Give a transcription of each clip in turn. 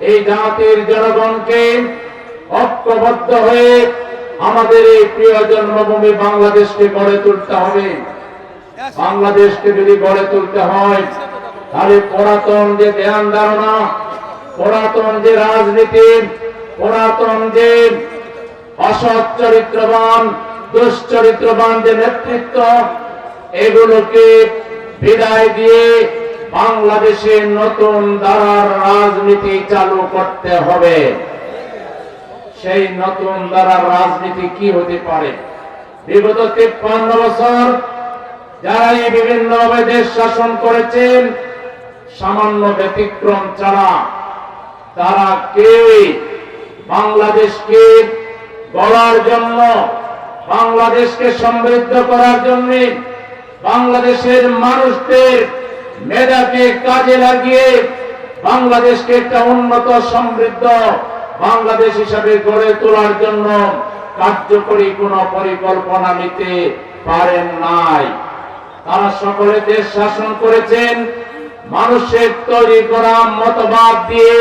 এই জাতির জনগণকে ঐক্যবদ্ধ হয়ে আমাদের এই প্রিয় জন্মভূমি বাংলাদেশকে গড়ে তুলতে হবে। বাংলাদেশকে যদি গড়ে তুলতে হয়, তাহলে পুরাতন যে ধ্যান ধারণা, পুরাতন যে রাজনীতি, পুরাতন যে অসৎ চরিত্রবান, দুশ্চরিত্রবান যে নেতৃত্ব, এগুলোকে বিদায় দিয়ে বাংলাদেশে নতুন ধারার রাজনীতি চালু করতে হবে। সেই নতুন ধারার রাজনীতি কি হতে পারে? বিগত তিপ্পান্ন বছর যারা এই বিভিন্ন দেশ শাসন করেছেন, সামান্য ব্যতিক্রম ছাড়া তারা কেউই বাংলাদেশকে গড়ার জন্য, বাংলাদেশকে সমৃদ্ধ করার জন্য বাংলাদেশের মানুষদের মেধাকে কাজে লাগিয়ে বাংলাদেশকে একটা উন্নত, সমৃদ্ধ বাংলাদেশ হিসাবে গড়ে তোলার জন্য কার্যকরী কোন পরিকল্পনা নিতে পারেন নাই। তারা সকলে দেশ শাসন করেছেন, মানুষের তৈরি করা মতবাদ দিয়ে,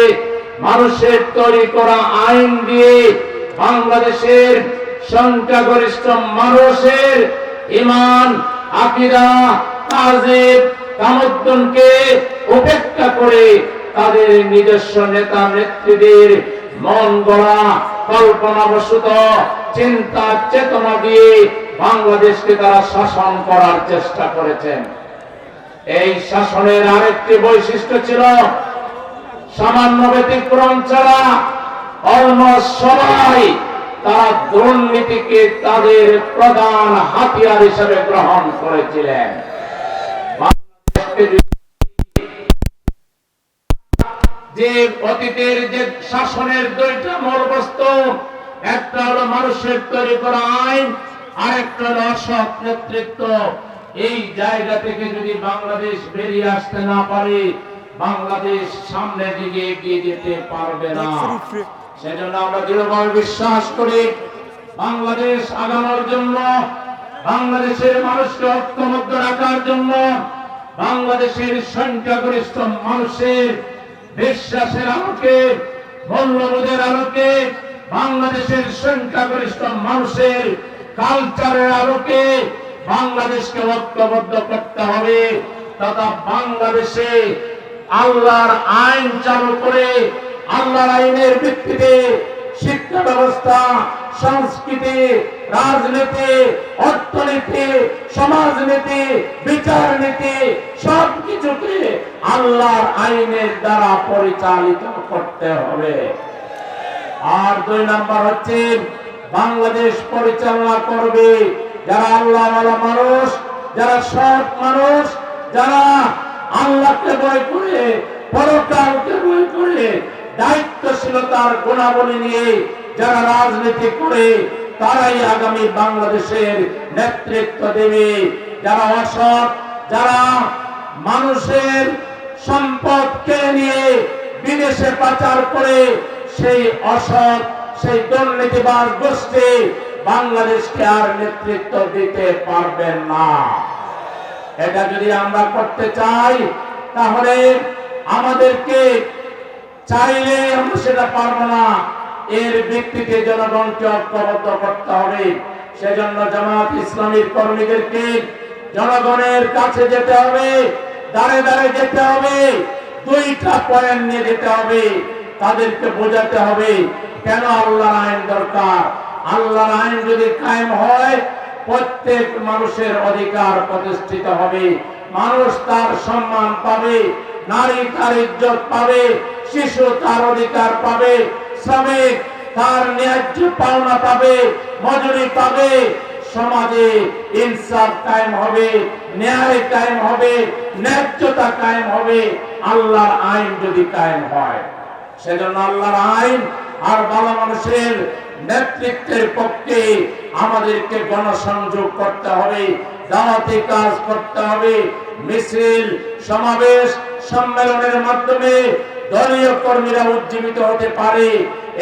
মানুষের তৈরি করা আইন দিয়ে, বাংলাদেশের সংখ্যাগরিষ্ঠ মানুষের ইমান আকিরা তাজিব তামদ্দনকে উপেক্ষা করে তাদের নিজস্ব নেতা নেত্রীদের মন গড়া কল্পনা বসুত চিন্তা চেতনা দিয়ে বাংলাদেশকে তারা শাসন করার চেষ্টা করেছেন। এই শাসনের আরেকটি বৈশিষ্ট্য ছিল সামান্য ব্যতিক্রম ছাড়া অলমোস্ট সবাই তারা দুর্নীতিকে তাদের প্রধান হাতিয়ার হিসেবে গ্রহণ করেছিলেন। যে অতীতের যে শাসনের দুইটা একটা হলো মানুষের তৈরি করা আইন আর একটা হলো অসৎ নেতৃত্ব। এই জায়গা থেকে যদি বাংলাদেশ বেরিয়ে আসতে না পারে বাংলাদেশ সামনের দিকে এগিয়ে যেতে পারবে না। সেজন্য আমরা দৃঢ়ভাবে বিশ্বাস করি বাংলাদেশ আগানোর জন্য বাংলাদেশের মানুষকে ঐক্যবদ্ধ রাখার জন্য বাংলাদেশের সংখ্যাগরিষ্ঠ মানুষের বিশ্বাসের আলোকে মূল্যবোধের আলোকে, বাংলাদেশের সংখ্যাগরিষ্ঠ মানুষের কালচারের আলোকে বাংলাদেশকে ঐক্যবদ্ধ করতে হবে তথা বাংলাদেশে আল্লাহর আইন চালু করে, আল্লাহর আইনের ভিত্তিতে শিক্ষা ব্যবস্থা, সংস্কৃতি রাজনীতি, অর্থনীতি, সমাজনীতি বিচার নীতি সবকিছুকে আল্লাহর আইনের দ্বারা পরিচালিত করতে হবে। আর দুই নাম্বার হচ্ছে, বাংলাদেশ পরিচালনা করবে যারা আল্লাহ মানুষ, যারা সৎ মানুষ, যারা আল্লাহকে বয় করে, পরকালকে বয় করে, দায়িত্বশীলতার গুণাবলী নিয়ে যারা রাজনীতি করে তারাই আগামী বাংলাদেশের নেতৃত্ব দেবে। যারা অসৎ, যারা মানুষের সম্পদ কেড়ে নিয়ে বিদেশে পাচার করে, সেই অসৎ, সেই দুর্নীতিবাজ গোষ্ঠী বাংলাদেশকে আর নেতৃত্ব দিতে পারবেন না। এটা যদি আমরা করতে চাই, তাহলে আমাদেরকে চাইলে আমরা সেটা পারব না। এর ভিত্তিতে জনগণকে ঐক্যবদ্ধ করতে হবে। সেজন্য জামাত ইসলামীর কর্মীদেরকে জনগণের কাছে যেতে হবে দাঁড়ে দাঁড়ে যেতে হবে, দুইটা পয়েন্ট নিয়ে যেতে হবে। তাদেরকে বোঝাতে হবে কেন আল্লাহর আইন দরকার। আল্লাহর আইন যদি কায়েম হয়, প্রত্যেক মানুষের অধিকার প্রতিষ্ঠিত হবে। মানুষ তার সম্মান পাবে, নারী তার ইজ্জত পাবে, শিশু তার অধিকার পাবে শ্রমিক তার ন্যায্য পাওনা পাবে, মজুরি পাবে। সমাজে ইনসাফ কায়েম হবে, ন্যায় কায়েম হবে, ন্যায্যতা কায়েম হবে, আল্লাহর আইন যদি কায়েম হয়। সেজন্য আল্লাহর আইন আর ভালো মানুষের নেতৃত্বের পক্ষে আমাদেরকে গণসংযোগ করতে হবে দাওয়াতি কাজ করতে হবে। মিছিল, সমাবেশ, সম্মেলনের মাধ্যমে দলীয় কর্মীরা উজ্জীবিত হতে পারে।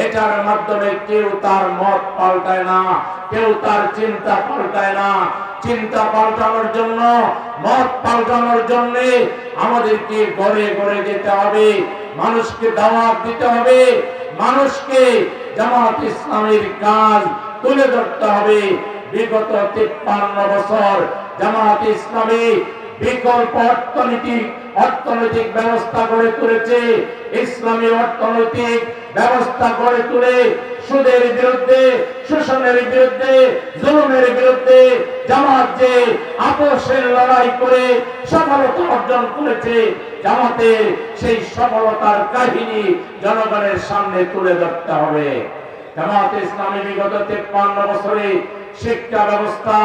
এটার মাধ্যমে কেউ তার মত পাল্টায় না, কেউ তার চিন্তা পাল্টায় না। চিন্তা পাল্টানোর জন্য, মত পাল্টানোর জন্য আমাদেরকে গড়ে গড়ে যেতে হবে। মানুষকে দাওয়াত দিতে হবে। মানুষকে জামাত ইসলামের কাজ তুলে ধরতে হবে। বিগত তিপ্পান্ন বছর জামাত ইসলামী বিকল্প অর্থনৈতিক অর্থনৈতিক ব্যবস্থা গড়ে তুলেছে। ইসলামী অর্থনৈতিক ব্যবস্থা গড়ে তুলে সুদের বিরুদ্ধে, শোষণের বিরুদ্ধে, জুলুমের বিরুদ্ধে জামাত যে আপোষের লড়াই করে সফলতা অর্জন করেছে, জামাতের সেই সফলতার কাহিনী জনগণের সামনে তুলে ধরতে হবে। জামাত ইসলামী বিগত তেপ্পান্ন বছরে শিক্ষা ব্যবস্থা,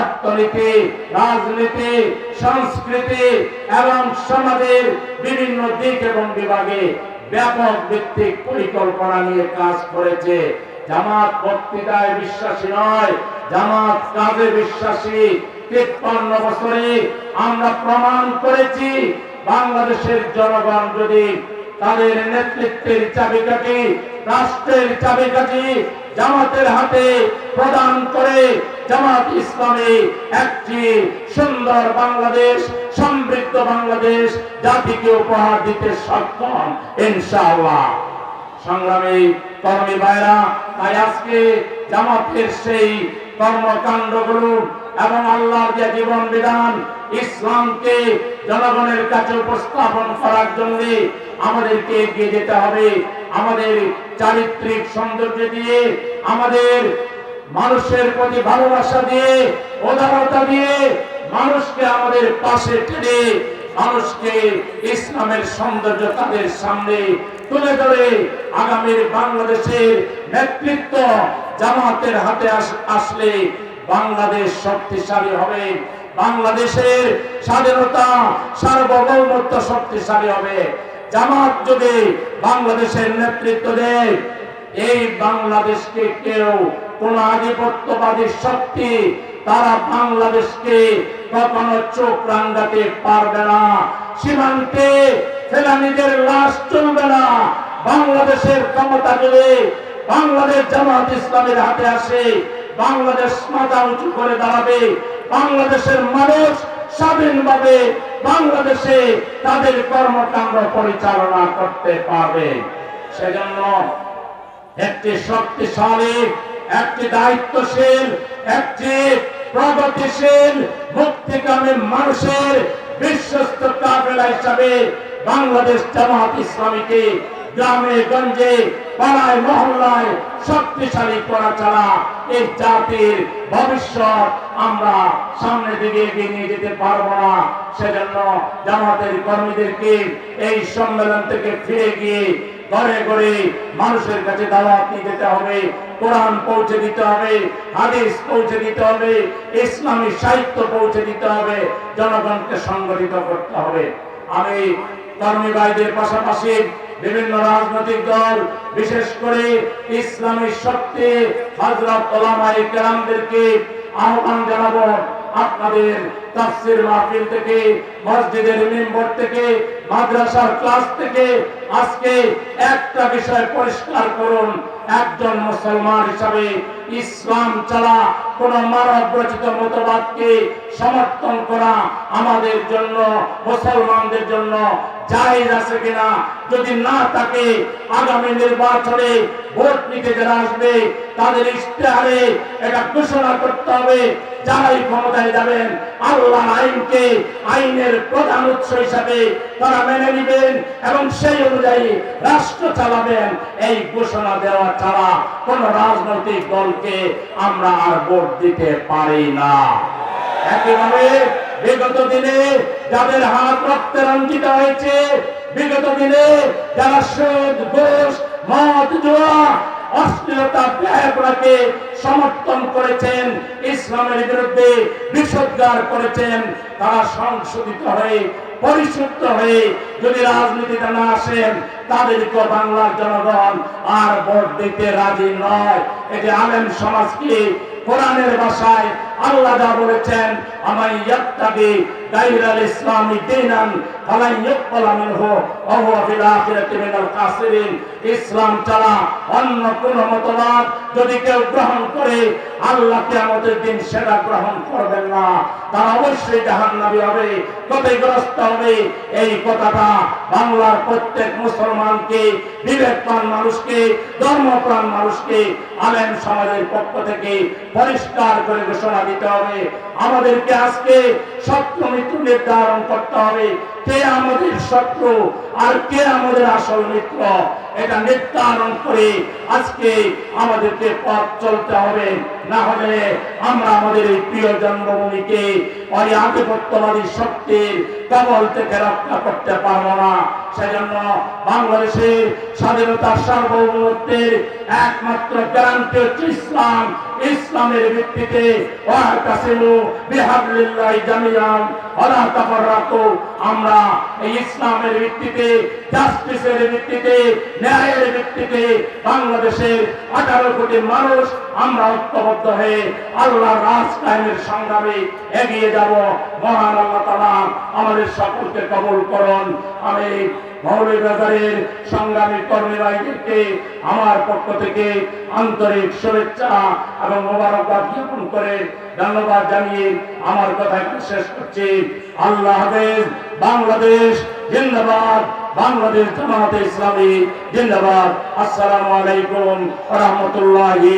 অর্থনীতি, রাজনীতি, সংস্কৃতি এবং সমাজের বিভিন্ন দিক এবং বিভাগে ব্যাপক ভিত্তিক পরিকল্পনা নিয়ে কাজ করেছে। জামাত বক্তৃতায় বিশ্বাসী নয়, জামাত কাজে বিশ্বাসী। তিপ্পান্ন বছরে আমরা প্রমাণ করেছি, বাংলাদেশের জনগণ যদি তাদের নেতৃত্বের চাবিকাঠি, রাষ্ট্রের চাবিকাঠি জামাতের হাতে প্রদান করে জামাত ইসলামে একটি সুন্দর বাংলাদেশ, সমৃদ্ধ বাংলাদেশ জাতিকে উপহার দিতে সক্ষম, ইনশাআল্লাহ। সংগ্রামী কর্মী ভাইরা, তাই আজকে জামাতের সেই কর্মকাণ্ড কর্মকাণ্ডগুলো এবং আল্লাহর যে জীবন বিধান, ইসলামকে জনগণের কাছে উপস্থাপন করার জন্য আমাদেরকে এগিয়ে যেতে হবে। আমাদের চারিত্রিক সৌন্দর্য দিয়ে, আমাদের মানুষের প্রতি ভালোবাসা দিয়ে, উদারতা দিয়ে মানুষকে আমাদের পাশে টেনে মানুষকে ইসলামের সৌন্দর্য তাদের সামনে তুলে ধরে আগামীর বাংলাদেশের নেতৃত্ব জামাতের হাতে আস- আসলে বাংলাদেশ শক্তিশালী হবে। বাংলাদেশের স্বাধীনতা, সার্বভৌমত্ব শক্তিশালী হবে। জামাত যদি বাংলাদেশের নেতৃত্ব দেয়, এই বাংলাদেশকে কেউ কোন আধিপত্যবাদী শক্তি তারা বাংলাদেশকে কখনো চোখ রাঙ্গাতে পারবে না। সীমান্তে ফেলানিদের লাশ চলবে না। বাংলাদেশের ক্ষমতা যদি বাংলাদেশ জামাত ইসলামের হাতে আসে। বাংলাদেশ মাথা উঁচু করে দাঁড়াবে। বাংলাদেশের মানুষ স্বাধীনভাবে বাংলাদেশে তাদের কর্মকাণ্ড পরিচালনা করতে পারবে। সেজন্য একটি শক্তিশালী, একটি দায়িত্বশীল, একটি প্রগতিশীল, মুক্তিকামী মানুষের বিশ্বস্ত কাফেলা হিসাবে বাংলাদেশ জামাত ইসলামীকে গ্রামে, গঞ্জে, পাড়ায়, মহল্লায় শক্তিশালী করা ছাড়া এই জাতির ভবিষ্যৎ আমরা সামনের দিকে এগিয়ে নিয়ে যেতে পারব না। সেজন্য জামাতের কর্মীদেরকে এই সম্মেলন থেকে ফিরে গিয়ে ঘরে ঘরে মানুষের কাছে দাওয়াত নিয়ে যেতে হবে, কোরআন পৌঁছে দিতে হবে, হাদিস পৌঁছে দিতে হবে, ইসলামী সাহিত্য পৌঁছে দিতে হবে, জনগণকে সংগঠিত করতে হবে। আমি কর্মী ভাইদের পাশাপাশি বিভিন্ন রাজনৈতিক দল, বিশেষ করে ইসলামী শক্তি হজরত ওলামাই কেরামদেরকে আহ্বান জানাব। আপনাদের তাফসির মাহফিল থেকে, মসজিদের মেম্বর থেকে, মাদ্রাসার ক্লাস থেকে আজকে একটা বিষয় পরিষ্কার করুন। একজন মুসলমান হিসাবে ইসলাম চালা কোন মানব রচিত মতবাদকে সমর্থন করা আমাদের জন্য, মুসলমানদের জন্য জায়েজ আছে কিনা? যদি না থাকে, আগামী নির্বাচনে ভোট নিতে যারা আসবে, তাদের ইশতেহারে এটা ঘোষণা করতে হবে। যারাই ক্ষমতায় যাবেন আল্লাহ আইনকে আইনের প্রধান উৎস হিসাবে তারা মেনে নেবেন এবং সেই অনুযায়ী রাষ্ট্র চালাবেন। এই ঘোষণা দেওয়া ছাড়া কোন রাজনৈতিক দলকে আমরা আর ভোট দিতে পারি না। একইভাবে বিগত দিনে যাদের হাত রক্তে রঞ্জিত হয়েছে, বিগত দিনে যারা সুদ ঘোষ, মদ, জোয়া অশ্লীলতা ব্যয়পনাকে সমর্থন করেছেন, ইসলামের বিরুদ্ধে বিষোদ্গার করেছেন, তারা সংশোধিত হয়ে পরিশুদ্ধ হয়ে যদি রাজনীতিতে না আসেন তাদেরকে বাংলার জনগণ আর ভোট দিতে রাজি নয়। এটি আলেম সমাজকে কোরআনের ভাষায় আল্লাহ যা বলেছেন, আমাই ইয়াত্তাবি গায়রাল ইসলামি দীনান ফালাই ইউকবাল মিনহু ওয়া ফিল আখিরাতি মিনাল কাসিরিন। ইসলাম ছাড়া অন্য কোন মতবাদ যদি কেউ গ্রহণ করে, আল্লাহ কিয়ামতের দিন সেটা গ্রহণ করবেন না। তারা অবশ্যই জাহান্নামী হবে, ক্ষতিগ্রস্ত হবে। এই কথাটা বাংলার প্রত্যেক মুসলমানকে, বিবেকবান মানুষকে, ধর্মপ্রাণ মানুষকে আলেম সমাজের পক্ষ থেকে পরিষ্কার করে ঘোষণা দিতে হবে। আমাদেরকে আজকে নির্ধারণ করতে হবে। কে আমাদের শত্রু আর কে আমাদের আসল মিত্র? এটা নির্ধারণ করে আজকে আমাদেরকে পথ চলতে হবে। না হলে আমরা আমাদের এই প্রিয় জন্মভূমিকে ওই আধিপত্যবাদী শক্তির কবল থেকে রক্ষা করতে পারব না। সেজন্য বাংলাদেশের স্বাধীনতার সার্বভৌমত্বের একমাত্র গ্যারান্টি হচ্ছে ইসলাম। ইসলামের ভিত্তিতে আমরা এই ইসলামের ভিত্তিতে, জাস্টিসের ভিত্তিতে, ন্যায়ের ভিত্তিতে বাংলাদেশের আঠারো কোটি মানুষ আমরা ঐক্যবদ্ধ হয়ে আল্লাহর রাজ কায়েমের সংগ্রামে এগিয়ে যাব। মহান আল্লাহ তাআলা আমাদের সকলকে কবুল করুন। আমি মৌলী বাজারের সংগ্রামী কর্মী ভাইদেরকে আমার পক্ষ থেকে আন্তরিক শুভেচ্ছা এবং মোবারকবাদ জ্ঞাপন করে ধন্যবাদ জানিয়ে আমার কথা শেষ করছি। আল্লাহ হাফেজ। বাংলাদেশ জিন্দাবাদ। বাংলাদেশ জামাতে ইসলামী জিন্দাবাদ। আসসালামু আলাইকুম রাহমাতুল্লাহি